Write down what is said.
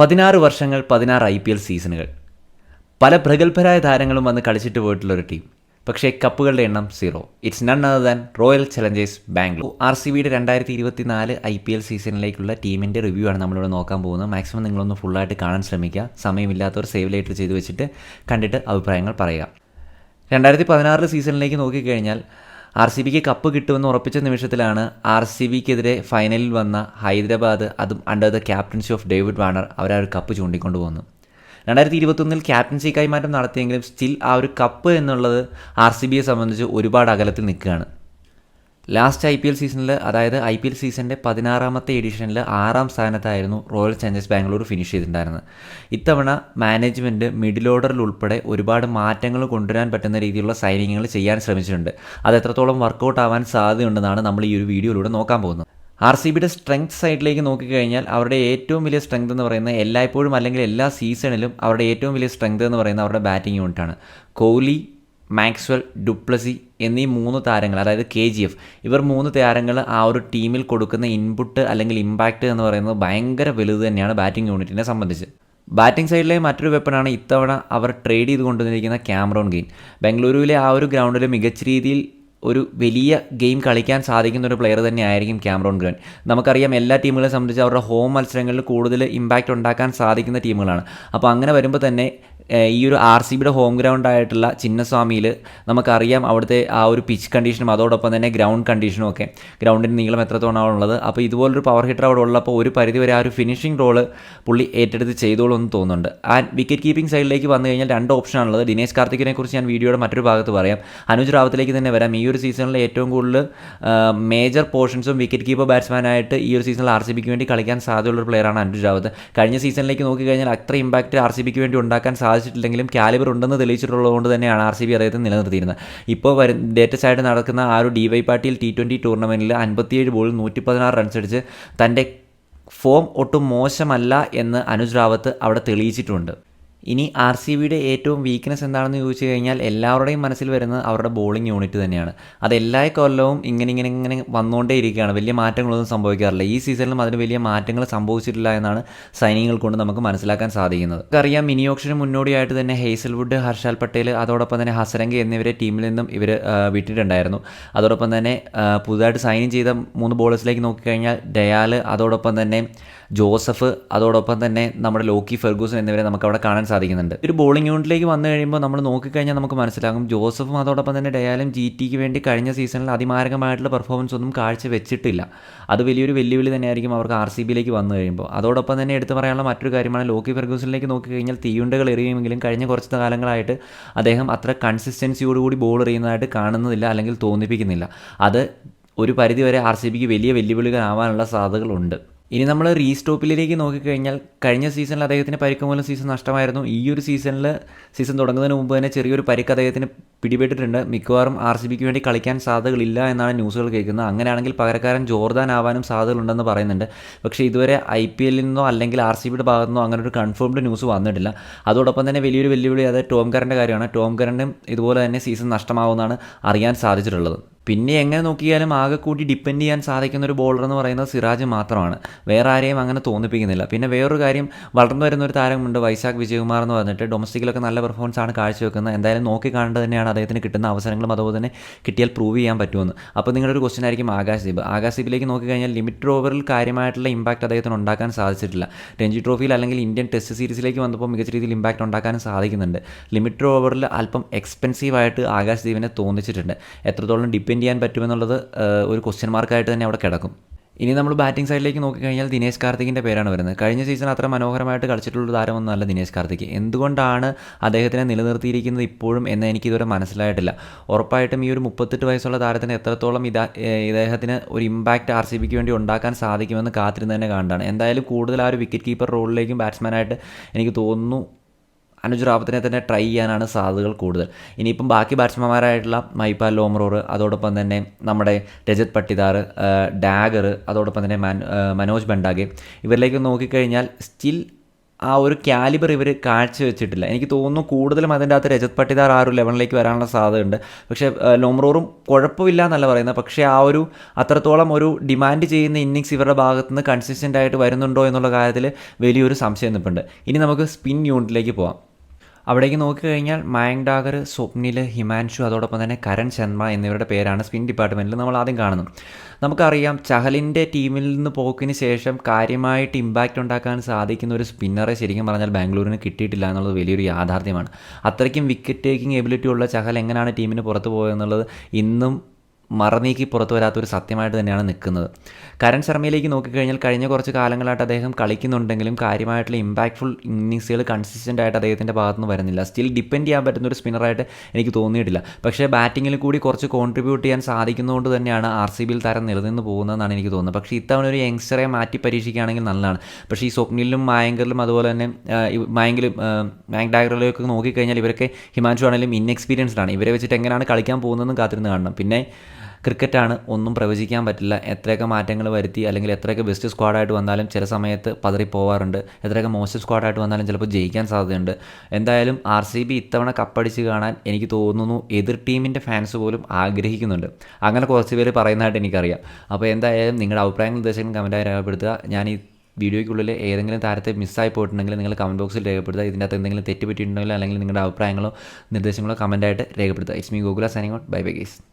പതിനാറ് വർഷങ്ങൾ പതിനാറ് ഐ പി എൽ സീസണുകൾ. പല പ്രഗത്ഭരായ താരങ്ങളും വന്ന് കളിച്ചിട്ട് പോയിട്ടുള്ള ഒരു ടീം. പക്ഷേ കപ്പുകളുടെ എണ്ണം zero. It's none other than Royal Challengers Bangalore. R C ബിയുടെ രണ്ടായിരത്തി ഇരുപത്തി നാല് ഐ പി എൽ സീസണിലേക്കുള്ള ടീമിന്റെ റിവ്യൂ ആണ് നമ്മളിവിടെ നോക്കാൻ പോകുന്നത്. മാക്സിമം നിങ്ങളൊന്ന് ഫുള്ളായിട്ട് കാണാൻ ശ്രമിക്കുക. സമയമില്ലാത്തവർ സേവ് ലേറ്റർ ചെയ്ത് വെച്ചിട്ട് കണ്ടിട്ട് അഭിപ്രായങ്ങൾ പറയുക. രണ്ടായിരത്തി പതിനാറിൽ സീസണിലേക്ക് നോക്കിക്കഴിഞ്ഞാൽ ആർ സി ബിക്ക് കപ്പ് കിട്ടുമെന്ന് ഉറപ്പിച്ച നിമിഷത്തിലാണ് ആർ സി ബിക്കെതിരെ ഫൈനലിൽ വന്ന ഹൈദരാബാദ് അതും under the captaincy of David Warner അവർ ആ ഒരു കപ്പ് ചൂണ്ടിക്കൊണ്ടു പോകുന്നു രണ്ടായിരത്തി ഇരുപത്തൊന്നിൽ ക്യാപ്റ്റൻസി കൈമാറ്റം നടത്തിയെങ്കിലും സ്റ്റിൽ ആ ഒരു കപ്പ് എന്നുള്ളത് ആർ സി ബിയെ സംബന്ധിച്ച് ഒരുപാട് അകലത്തിൽ നിൽക്കുകയാണ്. ലാസ്റ്റ് ഐ പി എൽ സീസണിൽ അതായത് ഐ പി എൽ സീസണിന്റെ പതിനാറാമത്തെ എഡിഷനിൽ ആറാം സ്ഥാനത്തായിരുന്നു റോയൽ ചലഞ്ചേഴ്സ് ബാംഗ്ലൂർ ഫിനിഷ് ചെയ്തിട്ടുണ്ടായിരുന്നത്. ഇത്തവണ മാനേജ്മെന്റ് മിഡിൽ ഓർഡറിൽ ഉൾപ്പെടെ ഒരുപാട് മാറ്റങ്ങൾ കൊണ്ടുവരാൻ പറ്റുന്ന രീതിയിലുള്ള സൈനിങ്ങുകൾ ചെയ്യാൻ ശ്രമിച്ചിട്ടുണ്ട്. അത് എത്രത്തോളം വർക്കൗട്ട് ആവാൻ സാധ്യതയുണ്ടെന്നാണ് നമ്മൾ ഈ ഒരു വീഡിയോയിലൂടെ നോക്കാൻ പോകുന്നത്. ആർ സി ബിയുടെ സ്ട്രെങ്ത് സൈഡിലേക്ക് നോക്കിക്കഴിഞ്ഞാൽ അവരുടെ ഏറ്റവും വലിയ സ്ട്രെങ്ത് എന്ന് പറയുന്നത് എല്ലായ്പ്പോഴും അല്ലെങ്കിൽ എല്ലാ സീസണിലും അവരുടെ ഏറ്റവും വലിയ സ്ട്രെങ്ത് എന്ന് പറയുന്നത് അവരുടെ ബാറ്റിംഗ് യൂണിറ്റാണ് കോഹ്ലി മാക്സ്വൽ ഡുപ്ലസി എന്നീ മൂന്ന് താരങ്ങൾ അതായത് കെ ജി എഫ് ഇവർ മൂന്ന് താരങ്ങൾ ആ ഒരു ടീമിൽ കൊടുക്കുന്ന ഇൻപുട്ട് അല്ലെങ്കിൽ ഇമ്പാക്റ്റ് എന്ന് പറയുന്നത് ഭയങ്കര വലുത് തന്നെയാണ് ബാറ്റിംഗ് യൂണിറ്റിനെ സംബന്ധിച്ച്. ബാറ്റിംഗ് സൈഡിലെ മറ്റൊരു വെപ്പനാണ് ഇത്തവണ അവർ ട്രേഡ് ചെയ്ത് കൊണ്ടുവന്നിരിക്കുന്ന ക്യാമറോൺ ഗെയിൻ ബംഗളൂരുവിലെ ആ ഒരു ഗ്രൗണ്ടിൽ മികച്ച രീതിയിൽ ഒരു വലിയ ഗെയിം കളിക്കാൻ സാധിക്കുന്ന ഒരു പ്ലെയർ തന്നെയായിരിക്കും ക്യാമറോൺ ഗ്രാൻ നമുക്കറിയാം എല്ലാ ടീമുകളെ സംബന്ധിച്ച് അവരുടെ ഹോം മത്സരങ്ങളിൽ കൂടുതൽ ഇമ്പാക്റ്റ് ഉണ്ടാക്കാൻ സാധിക്കുന്ന ടീമുകളാണ് അപ്പോൾ അങ്ങനെ വരുമ്പോൾ തന്നെ ഈ ഒരു ആർ സി ബിയുടെ ഹോം ഗ്രൗണ്ട് ആയിട്ടുള്ള ചിന്നസ്വാമിയിൽ നമുക്കറിയാം അവിടുത്തെ ആ ഒരു പിച്ച് കണ്ടീഷനും അതോടൊപ്പം തന്നെ ഗ്രൗണ്ട് കണ്ടീഷനും ഒക്കെ. ഗ്രൗണ്ടിന്റെ നീളം എത്രത്തോളമാണ് ഉള്ളത്? അപ്പോൾ ഇതുപോലൊരു പവർ ഹിറ്റർ അവിടെ ഉള്ളപ്പോൾ ഒരു പരിധിവരെ ആ ഒരു ഫിനിഷിംഗ് റോൾ പുള്ളി ഏറ്റെടുത്ത് ചെയ്തോളൂ എന്ന് തോന്നുന്നുണ്ട്. ആ വിക്കറ്റ് കീപ്പിംഗ് സൈഡിലേക്ക് വന്നു കഴിഞ്ഞാൽ രണ്ട് ഓപ്ഷനാണുള്ളത് ദിനേശ് കാർത്തിക്കിനെ കുറിച്ച് ഞാൻ വീഡിയോയുടെ മറ്റൊരു ഭാഗത്ത് പറയാം. അനുജ് റാവത്തിലേക്ക് തന്നെ വരാം. ഈ ഒരു സീസണിൽ ഏറ്റവും കൂടുതൽ മേജർ പോർഷൻസും വിക്കറ്റ് കീപ്പർ ബാറ്റ്സ്മാനായിട്ട് ഈ ഒരു സീസണിൽ ആർ സി ബിക്ക് വേണ്ടി കളിക്കാൻ സാധ്യതയുള്ള ഒരു പ്ലെയറാണ് അനുജ് റാവത്ത്. കഴിഞ്ഞ സീസണിലേക്ക് നോക്കിക്കഴിഞ്ഞാൽ അത്ര ഇമ്പാക്റ്റ് ആർ സി ബിക്ക് വേണ്ടി ഉണ്ടാക്കാൻ സാധിച്ചിട്ടില്ലെങ്കിലും കാലിബർ ഉണ്ടെന്ന് തെളിയിച്ചിട്ടുള്ളതുകൊണ്ട് തന്നെയാണ് ആർ സി ബി അദ്ദേഹത്തെ നിലനിർത്തിയിരുന്നത്. ഇപ്പോൾ വരും ലേറ്റസ്റ്റ് ആയിട്ട് നടക്കുന്ന ആ ഒരു ഡി വൈ പാട്ടിയിൽ ടി ട്വന്റി ടൂർണമെന്റിൽ അൻപത്തിയേഴ് ബോളിൽ നൂറ്റി പതിനാറ് റൺസ് അടിച്ച് തന്റെ ഫോം ഒട്ടും മോശമല്ല എന്ന് അനുജ് റാവത്ത് അവിടെ തെളിയിച്ചിട്ടുണ്ട്. ഇനി ആർ സി ബിയുടെ ഏറ്റവും വീക്ക്നെസ് എന്താണെന്ന് ചോദിച്ചു കഴിഞ്ഞാൽ എല്ലാവരുടെയും മനസ്സിൽ വരുന്നത് അവരുടെ ബോളിംഗ് യൂണിറ്റ് തന്നെയാണ്. അത് എല്ലാ കൊല്ലവും ഇങ്ങനെ ഇങ്ങനെ ഇങ്ങനെ വന്നുകൊണ്ടേ ഇരിക്കുകയാണ്. വലിയ മാറ്റങ്ങളൊന്നും സംഭവിക്കാറില്ല. ഈ സീസണിലും അതിന് വലിയ മാറ്റങ്ങൾ സംഭവിച്ചിട്ടില്ല എന്നാണ് സൈനികൾ കൊണ്ട് നമുക്ക് മനസ്സിലാക്കാൻ സാധിക്കുന്നത്. നമുക്കറിയാം മിനി ഓപ്ഷന് മുന്നോടിയായിട്ട് തന്നെ ഹേസൽവുഡ് ഹർഷാൽ പട്ടേൽ അതോടൊപ്പം തന്നെ ഹസരംഗ എന്നിവരെ ടീമിൽ നിന്നും ഇവർ വിട്ടിട്ടുണ്ടായിരുന്നു. അതോടൊപ്പം തന്നെ പുതുതായിട്ട് സൈൻ ചെയ്ത മൂന്ന് ബോളേഴ്സിലേക്ക് നോക്കിക്കഴിഞ്ഞാൽ ഡയാൽ അതോടൊപ്പം തന്നെ ജോസഫ് അതോടൊപ്പം തന്നെ നമ്മുടെ ലോക്കി ഫെർഗൂസൺ എന്നിവരെ നമുക്ക് അവിടെ കാണാൻ സാധിക്കുന്നുണ്ട്. ഒരു ബോളിംഗ് യൂണിറ്റിലേക്ക് വന്നു കഴിയുമ്പോൾ നമ്മൾ നോക്കിക്കഴിഞ്ഞാൽ നമുക്ക് മനസ്സിലാകും ജോസഫും അതോടൊപ്പം തന്നെ ഡയാലും ജി ടിക്ക് വേണ്ടി കഴിഞ്ഞ സീസണിൽ അതിമാരകമായിട്ടുള്ള പെർഫോമൻസ് ഒന്നും കാഴ്ച വെച്ചിട്ടില്ല അത് വലിയൊരു വെല്ലുവിളി തന്നെയായിരിക്കും അവർക്ക് ആർ സി ബിയിലേക്ക് വന്നു കഴിയുമ്പോൾ. അതോടൊപ്പം തന്നെ എടുത്തു പറയാനുള്ള മറ്റൊരു കാര്യമാണ് ലോക്കി ഫെർഗൂസണിലേക്ക് നോക്കിക്കഴിഞ്ഞാൽ തീയുണ്ടകൾ എറിയുമെങ്കിലും കഴിഞ്ഞ കുറച്ച് കാലങ്ങളായിട്ട് അദ്ദേഹം അത്ര കൺസിസ്റ്റൻസിയോടുകൂടി ബോൾ എറിയുന്നതായിട്ട് കാണുന്നില്ല അല്ലെങ്കിൽ തോന്നിപ്പിക്കുന്നില്ല. അത് ഒരു പരിധിവരെ ആർ സി ബിക്ക് വലിയ വെല്ലുവിളികളാവാനുള്ള സാധ്യതകളുണ്ട്. ഇനി നമ്മൾ റീസ്റ്റോപ്പിലേക്ക് നോക്കിക്കഴിഞ്ഞാൽ കഴിഞ്ഞ സീസണിൽ അദ്ദേഹത്തിന് പരിക്ക് മൂലം സീസൺ നഷ്ടമായിരുന്നു. ഈ ഒരു സീസണിൽ സീസൺ തുടങ്ങുന്നതിന് മുമ്പ് തന്നെ ചെറിയൊരു പരിക്ക് അദ്ദേഹത്തിന് പിടിപെട്ടിട്ടുണ്ട്. മിക്കവാറും ആർ സി ബിക്ക് വേണ്ടി കളിക്കാൻ സാധ്യതകളില്ല എന്നാണ് ന്യൂസുകൾ കേൾക്കുന്നത്. അങ്ങനെയാണെങ്കിൽ പകരക്കാരൻ ജോർദാൻ ആവാനും സാധ്യതകളുണ്ടെന്ന് പറയുന്നുണ്ട്. പക്ഷേ ഇതുവരെ ഐ പി എല്ലിൽ നിന്നോ അല്ലെങ്കിൽ ആർ സി ബിയുടെ ഭാഗത്തു നിന്നോ അങ്ങനെ ഒരു കൺഫേംഡ് ന്യൂസ് വന്നിട്ടില്ല. അതോടൊപ്പം തന്നെ വലിയൊരു വെല്ലുവിളി അത് ടോം കറന്റെ കാര്യമാണ്. ടോം കറണ്ടും ഇതുപോലെ തന്നെ സീസൺ നഷ്ടമാവുമെന്നാണ് അറിയാൻ സാധിച്ചിട്ടുള്ളത്. പിന്നെ എങ്ങനെ നോക്കിയാലും ആകെ കൂടി ഡിപ്പെൻഡ് ചെയ്യാൻ സാധിക്കുന്ന ഒരു ബോളർ എന്ന് പറയുന്നത് സിറാജ് മാത്രമാണ്. വേറെ ആരെയും അങ്ങനെ തോന്നിപ്പിക്കുന്നില്ല. പിന്നെ വേറൊരു കാര്യം വളർന്നു വരുന്ന ഒരു താരമുണ്ട് വൈശാഖ് വിജയകുമാർ എന്ന് പറഞ്ഞിട്ട്. ഡൊമസ്റ്റിക്കിലൊക്കെ നല്ല പെർഫോമൻസ് ആണ് കാഴ്ചവെക്കുന്നത്. എന്തായാലും നോക്കി കാണേണ്ടത് തന്നെയാണ് അദ്ദേഹത്തിന് കിട്ടുന്ന അവസരങ്ങളും അതുപോലെ തന്നെ കിട്ടിയാൽ പ്രൂവ് ചെയ്യാൻ പറ്റുമെന്ന്. അപ്പോൾ നിങ്ങളുടെ ഒരു ക്വസ്റ്റൻ ആയിരിക്കും ആകാശ് ദീപ്. ആകാശ് ദീപിലേക്ക് നോക്കിക്കഴിഞ്ഞാൽ ലിമിറ്റ് ഓവറിൽ കാര്യമായിട്ടുള്ള ഇമ്പാക്റ്റ് അദ്ദേഹത്തിന് ഉണ്ടാക്കാൻ സാധിച്ചിട്ടില്ല. രഞ്ജി ട്രോഫിയിൽ അല്ലെങ്കിൽ ഇന്ത്യൻ ടെസ്റ്റ് സീരീസിലേക്ക് വന്നപ്പോൾ മികച്ച രീതിയിൽ ഇമ്പാക്റ്റ് ഉണ്ടാക്കാനും സാധിക്കുന്നുണ്ട്. ലിമിറ്റ് ഓവറിൽ അല്പം എക്സ്പെൻസീവായിട്ട് ആകാശ് ദീപിനെ തോന്നിച്ചിട്ടുണ്ട്. എത്രത്തോളം ഡിപ്പെൻഡ് ചെയ്യാൻ പറ്റുമെന്നുള്ളത് ഒരു ക്വസ്റ്റ്യൻ മാർക്കായിട്ട് തന്നെ അവിടെ കിടക്കും. ഇനി നമ്മൾ ബാറ്റിംഗ് സൈഡിലേക്ക് നോക്കിക്കഴിഞ്ഞാൽ ദിനേശ് കാർത്തിക്കിന്റെ പേരാണ് വരുന്നത്. കഴിഞ്ഞ സീസൺ അത്ര മനോഹരമായിട്ട് കളിച്ചിട്ടുള്ള താരമൊന്നുമല്ല ദിനേശ് കാർത്തിക്. എന്തുകൊണ്ടാണ് അദ്ദേഹത്തിനെ നിലനിർത്തിയിരിക്കുന്നത് ഇപ്പോഴും എന്ന് എനിക്കിതുവരെ മനസ്സിലായിട്ടില്ല. ഉറപ്പായിട്ടും ഈ ഒരു മുപ്പത്തെട്ട് വയസ്സുള്ള താരത്തിന് എത്രത്തോളം ഇതാ ഇദ്ദേഹത്തിന് ഒരു ഇമ്പാക്റ്റ് ആർ സി ബിക്ക് വേണ്ടി ഉണ്ടാക്കാൻ സാധിക്കുമെന്ന് കാത്തിരുന്ന് തന്നെ കണ്ടാണ് എന്തായാലും കൂടുതൽ ആ ഒരു വിക്കറ്റ് കീപ്പർ റോളിലേക്കും ബാറ്റ്സ്മാനായിട്ട് എനിക്ക് തോന്നുന്നു അനുജ് റാവത്തിനെ തന്നെ ട്രൈ ചെയ്യാനാണ് സാധ്യതകൾ കൂടുതൽ. ഇനിയിപ്പം ബാക്കി ബാറ്റ്സ്മാൻമാരായിട്ടുള്ള മൈപ്പാൽ ലോമറോർ അതോടൊപ്പം തന്നെ നമ്മുടെ രജത് പട്ടിദാർ ഡാഗർ അതോടൊപ്പം തന്നെ മനോജ് ബണ്ടാഗെ ഇവരിലേക്ക് നോക്കിക്കഴിഞ്ഞാൽ സ്റ്റിൽ ആ ഒരു കാലിബർ ഇവർ കാഴ്ചവെച്ചിട്ടില്ല. എനിക്ക് തോന്നുന്നു കൂടുതലും അതിന്റെ അകത്ത് രജത് പട്ടിദാർ ആ ഒരു ലെവലിലേക്ക് വരാനുള്ള സാധ്യതയുണ്ട്. പക്ഷേ ലോമറോറും കുഴപ്പമില്ല എന്നല്ല പറയുന്നത്. പക്ഷേ ആ ഒരു അത്രത്തോളം ഒരു ഡിമാൻഡ് ചെയ്യുന്ന ഇന്നിങ്സ് ഇവരുടെ ഭാഗത്ത് നിന്ന് കൺസിസ്റ്റന്റ് ആയിട്ട് വരുന്നുണ്ടോ എന്നുള്ള കാര്യത്തിൽ വലിയൊരു സംശയം നിൽപ്പുണ്ട് ഇനി നമുക്ക് സ്പിൻ യൂണിറ്റിലേക്ക് പോവാം. അവിടേക്ക് നോക്കിക്കഴിഞ്ഞാൽ മായങ് ഡാഗർ സ്വപ്നിൽ ഹിമാൻഷു അതോടൊപ്പം തന്നെ കരൺ ശർമ്മ എന്നിവരുടെ പേരാണ് സ്പിൻ ഡിപ്പാർട്ട്മെന്റിൽ നമ്മൾ ആദ്യം കാണുന്നത്. നമുക്കറിയാം ചഹലിന്റെ ടീമിൽ നിന്ന് പോക്കിന് ശേഷം കാര്യമായിട്ട് ഇമ്പാക്റ്റ് ഉണ്ടാക്കാൻ സാധിക്കുന്ന ഒരു സ്പിന്നറെ ശരിക്കും പറഞ്ഞാൽ ബാംഗ്ലൂരിന് കിട്ടിയിട്ടില്ല എന്നുള്ളത് വലിയൊരു യാഥാർത്ഥ്യമാണ്. അത്രയ്ക്കും വിക്കറ്റ് ടേക്കിംഗ് എബിലിറ്റി ഉള്ള ചഹൽ എങ്ങനെയാണ് ടീമിന് പുറത്ത് പോയതെന്നുള്ളത് ഇന്നും മറനീക്കി പുറത്തു വരാത്തൊരു സത്യമായിട്ട് തന്നെയാണ് നിൽക്കുന്നത്. കരൺ ശർമ്മയിലേക്ക് നോക്കിക്കഴിഞ്ഞാൽ കഴിഞ്ഞ കുറച്ച് കാലങ്ങളായിട്ട് അദ്ദേഹം കളിക്കുന്നുണ്ടെങ്കിലും കാര്യമായിട്ടുള്ള ഇമ്പാക്ട്ഫുൾ ഇന്നിങ്സുകൾ കൺസിസ്റ്റന്റ് ആയിട്ട് അദ്ദേഹത്തിന്റെ ഭാഗത്തുനിന്ന് വരുന്നില്ല. സ്റ്റിൽ ഡിപ്പെൻഡ് ചെയ്യാൻ പറ്റുന്ന ഒരു സ്പിന്നറായിട്ട് എനിക്ക് തോന്നിയിട്ടില്ല. പക്ഷേ ബാറ്റിങ്ങിൽ കൂടി കുറച്ച് കോൺട്രിബ്യൂട്ട് ചെയ്യാൻ സാധിക്കുന്നതുകൊണ്ട് തന്നെയാണ് ആർ സി ബിയിൽ താരം നിലനിന്ന് പോകുന്നതെന്നാണ് എനിക്ക് തോന്നുന്നത്. പക്ഷേ ഇത്തവണ ഒരു യങ്സ്റ്ററെ മാറ്റി പരീക്ഷിക്കുകയാണെങ്കിൽ നല്ലതാണ്. പക്ഷേ ഈ സ്വപ്നിലും മായങ്കറിലും അതുപോലെ തന്നെ മായങ്കിലും മാങ്ക് ഡാഗറിലൊക്കെ നോക്കിക്കഴിഞ്ഞാൽ ഇവരൊക്കെ ഹിമാൻഷു ആണെങ്കിലും ഇൻഎക്സ്പീരിയൻസ്ഡ് ആണ്. ഇവരെ വെച്ചിട്ട് എങ്ങനെയാണ് കളിക്കാൻ പോകുന്നതെന്നും കാത്തിരുന്ന് കാണണം. പിന്നെ ക്രിക്കറ്റാണ് ഒന്നും പ്രവചിക്കാൻ പറ്റില്ല. എത്രയൊക്കെ മാറ്റങ്ങൾ വരുത്തി അല്ലെങ്കിൽ എത്രയൊക്കെ ബെസ്റ്റ് സ്ക്വാഡായിട്ട് വന്നാലും ചില സമയത്ത് പതറി പോവാറുണ്ട്. എത്രയൊക്കെ മോശം സ്ക്വാഡായിട്ട് വന്നാലും ചിലപ്പോൾ ജയിക്കാൻ സാധ്യതയുണ്ട്. എന്തായാലും ആർ സി ബി ഇത്തവണ കപ്പടിച്ച് കാണാൻ എനിക്ക് തോന്നുന്നു എതിർ ടീമിന്റെ ഫാൻസ് പോലും ആഗ്രഹിക്കുന്നുണ്ട്. അങ്ങനെ കുറച്ച് പേര് പറയുന്നതായിട്ട് എനിക്കറിയാം. അപ്പോൾ എന്തായാലും നിങ്ങളുടെ അഭിപ്രായങ്ങൾ നിർദ്ദേശങ്ങൾ കമന്റായി രേഖപ്പെടുത്തുക. ഞാൻ ഈ വീഡിയോയ്ക്കുള്ളിൽ ഏതെങ്കിലും താരത്തെ മിസ്സായി പോയിട്ടുണ്ടെങ്കിൽ നിങ്ങൾ കമന്റ് ബോക്സിൽ രേഖപ്പെടുത്തുക. ഇതിന്റെ അകത്ത് എന്തെങ്കിലും തെറ്റ് പറ്റിയിട്ടുണ്ടെങ്കിൽ അല്ലെങ്കിൽ നിങ്ങളുടെ അഭിപ്രായങ്ങളോ നിർദ്ദേശങ്ങളോ കമന്റായിട്ട് രേഖപ്പെടുത്തുക. It's me Google signing out bye bye guys